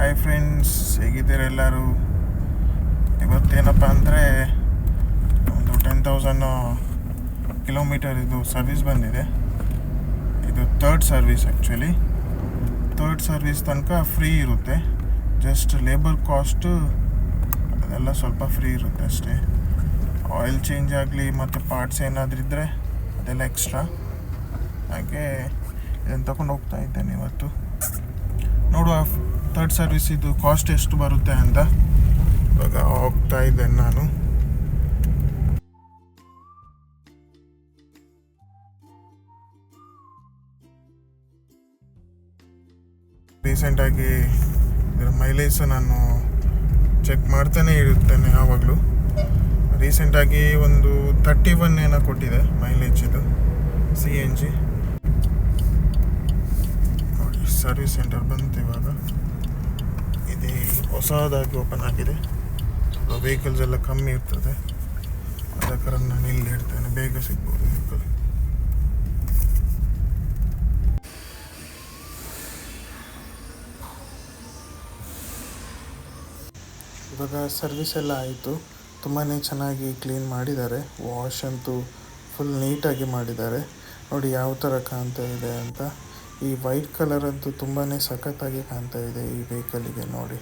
Hi friends ಹೇಗಿದ್ದೀರ ಎಲ್ಲರೂ? ಇವತ್ತೇನಪ್ಪ ಅಂದರೆ ಒಂದು ಟೆನ್ ತೌಸಂಡು ಕಿಲೋಮೀಟರ್ ಇದು ಸರ್ವಿಸ್ ಬಂದಿದೆ. ಇದು third service actually third service ತನಕ ಫ್ರೀ ಇರುತ್ತೆ. ಜಸ್ಟ್ ಲೇಬರ್ ಕಾಸ್ಟು ಅದೆಲ್ಲ ಸ್ವಲ್ಪ ಫ್ರೀ ಇರುತ್ತೆ ಅಷ್ಟೇ. ಆಯಿಲ್ ಚೇಂಜ್ ಆಗಲಿ ಮತ್ತು ಪಾರ್ಟ್ಸ್ ಏನಾದರೂ ಇದ್ದರೆ ಅದೆಲ್ಲ ಎಕ್ಸ್ಟ್ರಾ ಹಾಗೆ ಇದನ್ನು ತಗೊಂಡು ಹೋಗ್ತಾ ಇದ್ದೇನೆ ಇವತ್ತು. ನೋಡುವ ಥರ್ಡ್ ಸರ್ವಿಸ್ ಇದು ಕಾಸ್ಟ್ ಎಷ್ಟು ಬರುತ್ತೆ ಅಂತ ಇವಾಗ ಹೋಗ್ತಾ ಇದ್ದೇನೆ ನಾನು. ರೀಸೆಂಟಾಗಿ ಇದರ ಮೈಲೇಜ್ ನಾನು ಚೆಕ್ ಮಾಡ್ತಾನೆ ಇರುತ್ತೇನೆ ಯಾವಾಗಲೂ. ರೀಸೆಂಟಾಗಿ ಒಂದು ತರ್ಟಿ ಒನ್ ಏನೋ ಕೊಟ್ಟಿದೆ ಮೈಲೇಜ್ ಇದು C N G service centre ಬಂತು ಇವಾಗ. ಹೊಸದಾಗಿ ಓಪನ್ ಆಗಿದೆ. ವೆಹಿಕಲ್ಸ್ ಎಲ್ಲ ಕಮ್ಮಿ ಇರ್ತದೆ. ಅದಕ್ಕಾರ ನಾನು ಇಲ್ಲಿ ಇಡ್ತೇನೆ. ಬೇಗ ಸಿಗ್ಬೋದು ವೆಹಿಕಲ್ ಇವಾಗ ಸರ್ವಿಸ್ ಎಲ್ಲ ಆಯಿತು. ತುಂಬಾ ಚೆನ್ನಾಗಿ ಕ್ಲೀನ್ ಮಾಡಿದ್ದಾರೆ. ವಾಶ್ ಅಂತೂ ಫುಲ್ ನೀಟಾಗಿ ಮಾಡಿದ್ದಾರೆ. ನೋಡಿ ಯಾವ ಥರ ಕಾಣ್ತಾ ಇದೆ ಅಂತ. ಈ ವೈಟ್ ಕಲರ್ ಅಂತೂ ತುಂಬಾ ಸಖತ್ತಾಗಿ ಕಾಣ್ತಾ ಇದೆ ಈ ವೆಹಿಕಲಿಗೆ ನೋಡಿ.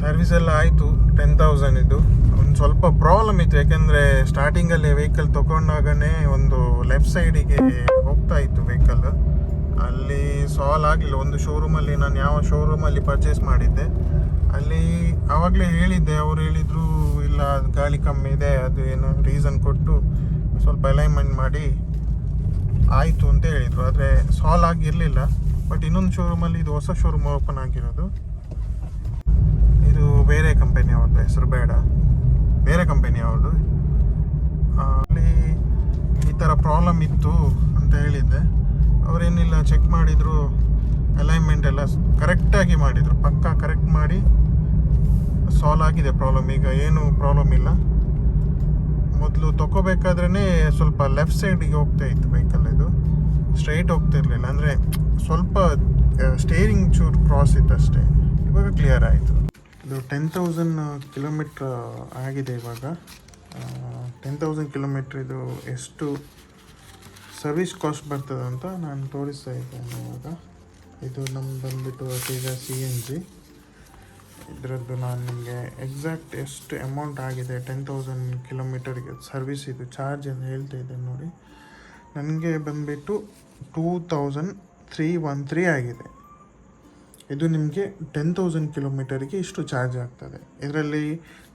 ಸರ್ವಿಸ್ ಎಲ್ಲ ಆಯಿತು ಟೆನ್ ತೌಸಂಡ್ ಇದು ಒಂದು ಸ್ವಲ್ಪ ಪ್ರಾಬ್ಲಮ್ ಇತ್ತು, ಯಾಕೆಂದರೆ ಸ್ಟಾರ್ಟಿಂಗಲ್ಲಿ ವೆಹಿಕಲ್ ತೊಗೊಂಡಾಗನೇ ಒಂದು ಲೆಫ್ಟ್ ಸೈಡಿಗೆ ಹೋಗ್ತಾ ಇತ್ತು ವೆಹಿಕಲ್ ಅಲ್ಲಿ ಸಾಲ್ವ್ ಆಗಲಿಲ್ಲ, ಒಂದು ಶೋರೂಮಲ್ಲಿ ನಾನು ಯಾವ ಶೋರೂಮಲ್ಲಿ ಪರ್ಚೇಸ್ ಮಾಡಿದ್ದೆ. ಅಲ್ಲಿ ಆವಾಗಲೇ ಹೇಳಿದ್ದೆ, ಅವ್ರು ಹೇಳಿದರು, ಇಲ್ಲ ಗಾಳಿ ಕಮ್ಮಿ ಇದೆ, ಅದು ಏನೋ ರೀಸನ್ ಕೊಟ್ಟು ಸ್ವಲ್ಪ ಅಲೈನ್ಮೆಂಟ್ ಮಾಡಿ, ಆಯಿತು ಅಂತ ಹೇಳಿದರು. ಆದರೆ ಸಾಲ್ವ್ ಆಗಿರಲಿಲ್ಲ ಬಟ್ ಇನ್ನೊಂದು ಶೋರೂಮಲ್ಲಿ ಇದು ಹೊಸ ಶೋರೂಮ್ ಓಪನ್ ಆಗಿರೋದು. ಬೇರೆ ಕಂಪನಿ ಅವ್ರದ್ದು ಹೆಸರು ಬೇಡ. ಬೇರೆ ಕಂಪನಿ ಅವ್ರದ್ದು ಅಲ್ಲಿ ಈ ಥರ ಪ್ರಾಬ್ಲಮ್ ಇತ್ತು ಅಂತ ಹೇಳಿದ್ದೆ. ಅವರೇನಿಲ್ಲ ಚೆಕ್ ಮಾಡಿದರು ಅಲೈನ್ಮೆಂಟ್ ಎಲ್ಲ ಕರೆಕ್ಟಾಗಿ ಮಾಡಿದರು. ಪಕ್ಕಾ ಕರೆಕ್ಟ್ ಮಾಡಿ ಸಾಲ್ವ್ ಆಗಿದೆ ಪ್ರಾಬ್ಲಮ್ ಈಗ ಏನು ಪ್ರಾಬ್ಲಮ್ ಇಲ್ಲ. ಮೊದಲು ತೊಗೋಬೇಕಾದ್ರೇ ಸ್ವಲ್ಪ ಲೆಫ್ಟ್ ಸೈಡಿಗೆ ಹೋಗ್ತಾ ಇತ್ತು ಬೈಕಲ್ಲಿ ಇದು. ಸ್ಟ್ರೈಟ್ ಹೋಗ್ತಾ ಇರಲಿಲ್ಲ ಅಂದರೆ ಸ್ವಲ್ಪ ಸ್ಟೇರಿಂಗ್ ಚೂರು ಕ್ರಾಸ್ ಇತ್ತು ಅಷ್ಟೇ ಇವಾಗ ಕ್ಲಿಯರ್ ಆಯಿತು. ಇದು ಟೆನ್ ತೌಸಂಡ್ ಕಿಲೋಮೀಟ್ರ್ ಆಗಿದೆ ಇವಾಗ. ಟೆನ್ ತೌಸಂಡ್ ಕಿಲೋಮೀಟ್ರ್ ಇದು ಎಷ್ಟು ಸರ್ವಿಸ್ ಕಾಸ್ಟ್ ಬರ್ತದೆ ಅಂತ ನಾನು ತೋರಿಸ್ತಾ ಇದ್ದೇನೆ ಇವಾಗ. ಇದು ನಮ್ದು ಬಂದುಬಿಟ್ಟು ಈಗ ಸಿ ಎನ್ ಜಿ ಇದರದ್ದು ನಾನು ನಿಮಗೆ ಎಕ್ಸಾಕ್ಟ್ ಎಷ್ಟು ಅಮೌಂಟ್ ಆಗಿದೆ ಟೆನ್ ತೌಸಂಡ್ ಕಿಲೋಮೀಟರ್ಗೆ ಸರ್ವಿಸ್ ಇದು ಚಾರ್ಜ್ ಅಂತ ಹೇಳ್ತಾ ಇದ್ದೇನೆ ನೋಡಿ. ನನಗೆ ಬಂದುಬಿಟ್ಟು two thousand three one three ಆಗಿದೆ. ಇದು ನಿಮಗೆ ಟೆನ್ ತೌಸಂಡ್ ಕಿಲೋಮೀಟರಿಗೆ ಇಷ್ಟು ಚಾರ್ಜ್ ಆಗ್ತದೆ. ಇದರಲ್ಲಿ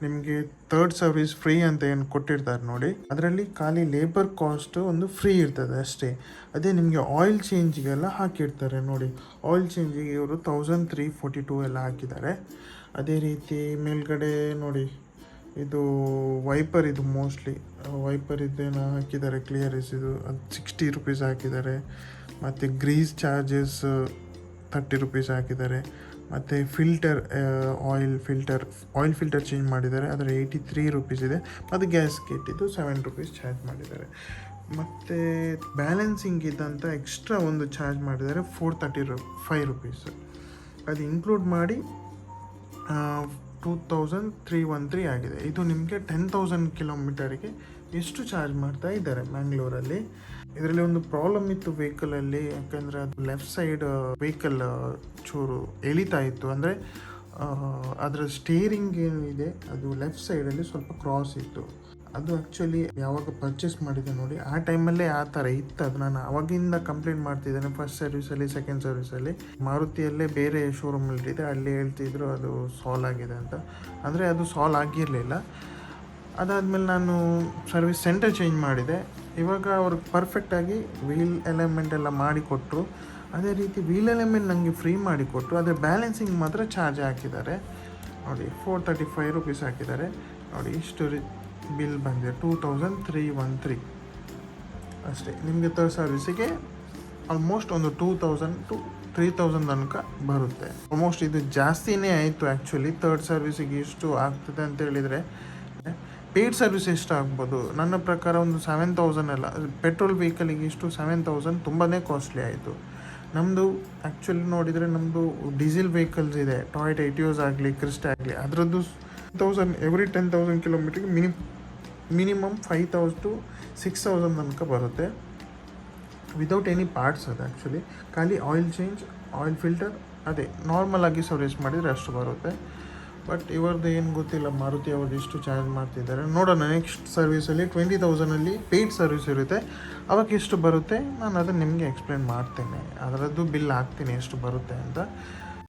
ನಿಮಗೆ ಥರ್ಡ್ ಸರ್ವಿಸ್ ಫ್ರೀ ಅಂತ ಏನು ಕೊಟ್ಟಿರ್ತಾರೆ ನೋಡಿ, ಅದರಲ್ಲಿ ಖಾಲಿ ಲೇಬರ್ ಕಾಸ್ಟ್ ಒಂದು ಫ್ರೀ ಇರ್ತದೆ ಅಷ್ಟೇ. ಅದೇ ನಿಮಗೆ ಆಯಿಲ್ ಚೇಂಜಿಗೆಲ್ಲ ಹಾಕಿರ್ತಾರೆ ನೋಡಿ. ಆಯಿಲ್ ಚೇಂಜಿಗೆ ಇವರು ತೌಸಂಡ್ ತ್ರೀ ಫೋರ್ಟಿ ಟೂ ಎಲ್ಲ ಹಾಕಿದ್ದಾರೆ. ಅದೇ ರೀತಿ ಮೇಲ್ಗಡೆ ನೋಡಿ, ಇದು ವೈಪರ್ ಇದು ಮೋಸ್ಟ್ಲಿ ವೈಪರ್ ಇದ್ದೇನೋ ಹಾಕಿದ್ದಾರೆ ಕ್ಲಿಯರೆನ್ಸ್ ಇದು, ಅದು ಸಿಕ್ಸ್ಟಿ ರುಪೀಸ್ ಹಾಕಿದ್ದಾರೆ. ಮತ್ತು ಗ್ರೀಸ್ ಚಾರ್ಜಸ್ ತರ್ಟಿ ರುಪೀಸ್ ಹಾಕಿದ್ದಾರೆ. ಮತ್ತು filter oil filter oil filter change ಮಾಡಿದ್ದಾರೆ. ಅದರ ಏಯ್ಟಿ ತ್ರೀ ರುಪೀಸ್ ಇದೆ. ಮತ್ತು ಗ್ಯಾಸ್ ಇದು ಸೆವೆನ್ ರುಪೀಸ್ ಚಾರ್ಜ್ ಮಾಡಿದ್ದಾರೆ. ಮತ್ತು ಬ್ಯಾಲೆನ್ಸಿಂಗ್ ಇದ್ದಂಥ ಎಕ್ಸ್ಟ್ರಾ ಒಂದು ಚಾರ್ಜ್ ಮಾಡಿದ್ದಾರೆ. ಫೋರ್ ತರ್ಟಿ ರು ಫೈವ್ ರುಪೀಸ್ ಅದು ಇನ್ಕ್ಲೂಡ್ ಮಾಡಿ two thousand three one three ಆಗಿದೆ. ಇದು ನಿಮಗೆ ಟೆನ್ ತೌಸಂಡ್ ಕಿಲೋಮೀಟರಿಗೆ ಎಷ್ಟು ಚಾರ್ಜ್ ಮಾಡ್ತಾ ಇದ್ದಾರೆ ಮ್ಯಾಂಗ್ಳೂರಲ್ಲಿ ಇದರಲ್ಲಿ ಒಂದು ಪ್ರಾಬ್ಲಮ್ ಇತ್ತು ವೆಹಿಕಲಲ್ಲಿ ಯಾಕಂದರೆ ಅದು ಲೆಫ್ಟ್ ಸೈಡ್ ವೆಹಿಕಲ್ ಚೂರು ಎಳಿತಾ ಇತ್ತು. ಅಂದರೆ ಅದರ ಸ್ಟೇರಿಂಗ್ ಏನು ಇದೆ, ಅದು ಲೆಫ್ಟ್ ಸೈಡಲ್ಲಿ ಸ್ವಲ್ಪ ಕ್ರಾಸ್ ಇತ್ತು. ಅದು ಆ್ಯಕ್ಚುಲಿ ಯಾವಾಗ ಪರ್ಚೇಸ್ ಮಾಡಿದೆ ನೋಡಿ, ಆ ಟೈಮಲ್ಲೇ ಆ ಥರ ಇತ್ತು. ಅದು ನಾನು ಅವಾಗಿಂದ ಕಂಪ್ಲೇಂಟ್ ಮಾಡ್ತಿದ್ದೇನೆ ಫಸ್ಟ್ ಸರ್ವಿಸಲ್ಲಿ ಸೆಕೆಂಡ್ ಸರ್ವಿಸಲ್ಲಿ ಮಾರುತಿಯಲ್ಲೇ ಬೇರೆ ಶೋರೂಮಲ್ಲಿ ಇದೆ ಅಲ್ಲಿ ಹೇಳ್ತಿದ್ರು ಅದು ಸಾಲ್ವ್ ಆಗಿದೆ ಅಂತ. ಅಂದರೆ ಅದು ಸಾಲ್ವ್ ಆಗಿರಲಿಲ್ಲ. ಅದಾದಮೇಲೆ ನಾನು ಸರ್ವಿಸ್ ಸೆಂಟರ್ ಚೇಂಜ್ ಮಾಡಿದೆ. ಇವಾಗ ಅವ್ರಿಗೆ ಪರ್ಫೆಕ್ಟಾಗಿ ವೀಲ್ ಎಲೆಮೆಂಟ್ ಎಲ್ಲ ಮಾಡಿಕೊಟ್ರು ಅದೇ ರೀತಿ ವೀಲ್ ಎಲೆಮೆಂಟ್ ನನಗೆ ಫ್ರೀ ಮಾಡಿಕೊಟ್ರು ಆದರೆ ಬ್ಯಾಲೆನ್ಸಿಂಗ್ ಮಾತ್ರ ಚಾರ್ಜ್ ಹಾಕಿದ್ದಾರೆ. ನೋಡಿ ಫೋರ್ ತರ್ಟಿ ಫೈವ್ ರುಪೀಸ್ ಹಾಕಿದ್ದಾರೆ. ನೋಡಿ, ಇಷ್ಟು ಬಿಲ್ ಬಂದಿದೆ. Two thousand three one three ಅಷ್ಟೇ. ನಿಮಗೆ ತರ್ಡ್ ಸರ್ವಿಸಿಗೆ ಆಲ್ಮೋಸ್ಟ್ ಒಂದು two thousand to three thousand ತನಕ ಬರುತ್ತೆ. ಆಲ್ಮೋಸ್ಟ್ ಇದು ಜಾಸ್ತಿನೇ ಆಯಿತು ಆ್ಯಕ್ಚುಲಿ ತರ್ಡ್ ಸರ್ವಿಸಿಗೆ ಇಷ್ಟು ಆಗ್ತದೆ ಅಂತ ಹೇಳಿದರೆ. ಪೇಯ್ಡ್ ಸರ್ವಿಸ್ ಎಷ್ಟು ಆಗ್ಬೋದು ನನ್ನ ಪ್ರಕಾರ ಒಂದು ಸೆವೆನ್ ತೌಸಂಡ್ ಅಲ್ಲ. ಪೆಟ್ರೋಲ್ ವೆಹಿಕಲಿಗೆ ಇಷ್ಟು ಸೆವೆನ್ ತೌಸಂಡ್ ತುಂಬಾ ಕಾಸ್ಟ್ಲಿ ಆಯಿತು. ನಮ್ಮದು ಆ್ಯಕ್ಚುಲಿ ನೋಡಿದರೆ ನಮ್ಮದು ಡೀಸೆಲ್ ವೆಹಿಕಲ್ಸ್ ಇದೆ. ಟಾಯ್ಟ್ ಐಟಿಯೋಸ್ ಆಗಲಿ ಕ್ರಿಸ್ಟ್ ಆಗಲಿ, ಅದರದ್ದು ತೌಸಂಡ್ ಎವ್ರಿ ಟೆನ್ ತೌಸಂಡ್ ಕಿಲೋಮೀಟ್ರಿಗೆ mini minimum five thousand to six thousand ತನಕ ಬರುತ್ತೆ. ವಿದೌಟ್ ಎನಿ ಪಾರ್ಟ್ಸ್ ಅದು ಆ್ಯಕ್ಚುಲಿ ಖಾಲಿ ಆಯಿಲ್ ಚೇಂಜ್ ಆಯಿಲ್ ಫಿಲ್ಟರ್ ಅದೇ. ನಾರ್ಮಲ್ ಆಗಿ ಸರ್ವಿಸ್ ಮಾಡಿದರೆ ಅಷ್ಟು ಬರುತ್ತೆ. ಬಟ್ ಇವ್ರದ್ದು ಏನು ಗೊತ್ತಿಲ್ಲ, ಮಾರುತಿ ಅವರು ಎಷ್ಟು ಚಾರ್ಜ್ ಮಾಡ್ತಿದ್ದಾರೆ. ನೋಡೋಣ ನೆಕ್ಸ್ಟ್ ಸರ್ವಿಸಲ್ಲಿ ಟ್ವೆಂಟಿ ತೌಸಂಡಲ್ಲಿ ಪೇಯ್ಡ್ ಸರ್ವಿಸ್ ಇರುತ್ತೆ. ಅವಾಗ ಎಷ್ಟು ಬರುತ್ತೆ? ನಾನು ಅದನ್ನು ನಿಮಗೆ ಎಕ್ಸ್ಪ್ಲೇನ್ ಮಾಡ್ತೇನೆ. ಅದರದ್ದು ಬಿಲ್ ಹಾಕ್ತೀನಿ, ಎಷ್ಟು ಬರುತ್ತೆ ಅಂತ.